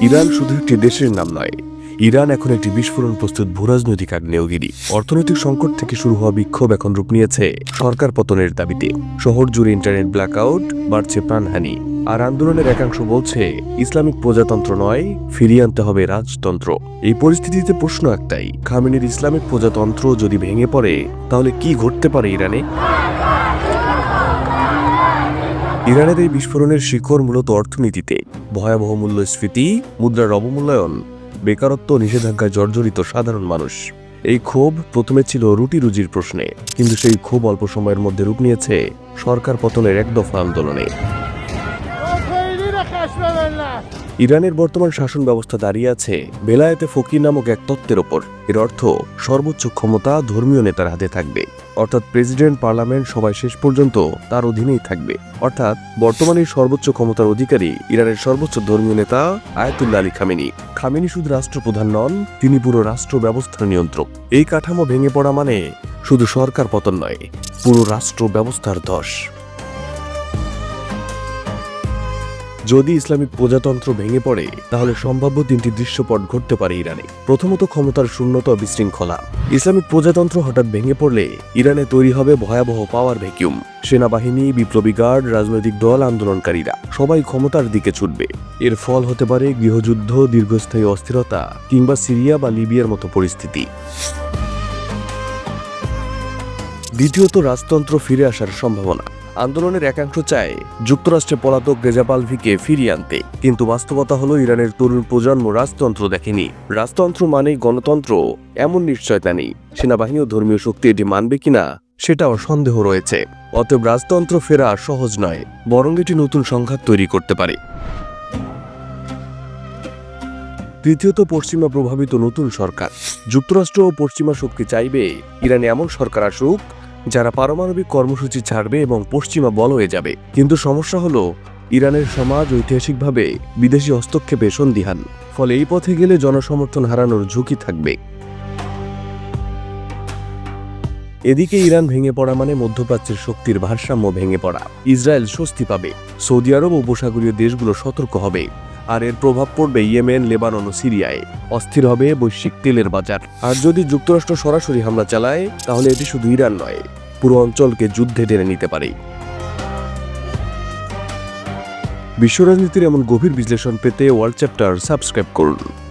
Iran শুধু একটি দেশের নাম নয়। ইরান এখন একটি বিস্ফোরণ প্রস্তুত ভূরাজনৈতিক আগ্নেয়গিরি। অর্থনৈতিক সংকট থেকে শুরু হওয়া বিক্ষোভ এখন রূপ নিয়েছে সরকার পতনের দাবিতে। শহর জুড়ে ইন্টারনেট ব্ল্যাকআউট, বাড়ছে প্রাণহানি। আর আন্দোলনের একাংশ বলছে, ইসলামিক প্রজাতন্ত্র নয়, ফিরিয়ে আনতে হবে রাজতন্ত্র। এই পরিস্থিতিতে প্রশ্ন একটাই, খামেনির ইসলামিক প্রজাতন্ত্র যদি ভেঙে পড়ে, তাহলে কি ঘটতে পারে ইরানে? ইরানের এই বিস্ফোরণের শিখর মূলত অর্থনীতিতে। ভয়াবহ মূল্যস্ফীতি, মুদ্রার অবমূল্যায়ন, বেকারত্ব, নিষেধাজ্ঞায় জর্জরিত সাধারণ মানুষ। এই ক্ষোভ প্রথমে ছিল রুটি রুজির প্রশ্নে, কিন্তু সেই ক্ষোভ অল্প সময়ের মধ্যে রূপ নিয়েছে সরকার পতনের এক দফা আন্দোলনে। ইরানের বর্তমান শাসন ব্যবস্থা দাঁড়িয়ে আছে। বেলায়েতে ফকির নামক এক তত্ত্বের ওপর। এর অর্থ, সর্বোচ্চ ক্ষমতা ধর্মীয় নেতার হাতে থাকবে। অর্থাৎ প্রেসিডেন্ট, পার্লামেন্ট সবাই শেষ পর্যন্ত তার অধীনেই থাকবে। অর্থাৎ বর্তমানে সর্বোচ্চ ক্ষমতার অধিকারী ইরানের সর্বোচ্চ ধর্মীয় নেতা আয়াতুল্লা আলী খামেনি। খামেনি শুধু রাষ্ট্রপ্রধান নন, তিনি পুরো রাষ্ট্র ব্যবস্থার নিয়ন্ত্রক। এই কাঠামো ভেঙে পড়া মানে শুধু সরকার পতন নয়, পুরো রাষ্ট্র ব্যবস্থার ধস। যদি ইসলামিক প্রজাতন্ত্র ভেঙে পড়ে, তাহলে সম্ভাব্য তিনটি দৃশ্যপট ঘটতে পারে ইরানে। প্রথমত ক্ষমতার শূন্যতা বিশৃঙ্খলা। ইসলামিক প্রজাতন্ত্র হঠাৎ ভেঙে পড়লে ইরানে তৈরি হবে ভয়াবহ পাওয়ার ভ্যাকিউম। সেনাবাহিনী, বিপ্লবী গার্ড, রাজনৈতিক দল, আন্দোলনকারীরা, সবাই ক্ষমতার দিকে ছুটবে। এর ফল হতে পারে গৃহযুদ্ধ, দীর্ঘস্থায়ী অস্থিরতা কিংবা সিরিয়া বা লিবিয়ার মতো পরিস্থিতি। দ্বিতীয়ত, রাজতন্ত্র ফিরে আসার সম্ভাবনা। আন্দোলনের একাংশ চায় যুক্তরাষ্ট্রে পলাতক রেজাপালভিকে ফিরিয়ে আনতে। কিন্তু বাস্তবতা হলো ইরানের তরুণ প্রজন্ম রাজতন্ত্র দেখেনি। রাজতন্ত্র মানেই গণতন্ত্র, এমন নিশ্চয়তা নেই। সেনাবাহিনী ও ধর্মীয় শক্তি এটি মানবে কিনা, সেটাও সন্দেহ রয়েছে। অতএব রাজতন্ত্র ফেরা সহজ নয়, বরং এটি নতুন সংঘাত তৈরি করতে পারে। তৃতীয়ত, পশ্চিমা প্রভাবিত নতুন সরকার। যুক্তরাষ্ট্র ও পশ্চিমা শক্তি চাইবে, ইরানে এমন সরকার আসুক যারা পারমাণবিক কর্মসূচি ছাড়বে এবং পশ্চিমা বল হয়ে যাবে। কিন্তু সমস্যা হলো, ইরানের সমাজ ঐতিহাসিকভাবে বিদেশি হস্তক্ষেপে সন্দিহান। ফলে এই পথে গেলে জনসমর্থন হারানোর ঝুঁকি থাকবে। এদিকে ইরান ভেঙে পড়া মানে মধ্যপ্রাচ্যের শক্তির ভারসাম্য ভেঙে পড়া। ইসরায়েল স্বস্তি পাবে। সৌদি আরব ও উপসাগরীয় দেশগুলো সতর্ক হবে। আর এর প্রভাব পড়বে ইয়েমেন, লেবানন ও সিরিয়ায়। অস্থির হবে বৈশ্বিক তেলের বাজার। আর যদি যুক্তরাষ্ট্র সরাসরি হামলা চালায়, তাহলে এটি শুধু ইরান নয়, পুরো অঞ্চলকে যুদ্ধে টেনে নিতে পারে। বিশ্ব রাজনীতির এমন গভীর বিশ্লেষণ পেতে ওয়ার্ল্ড চ্যাপ্টার সাবস্ক্রাইব করুন।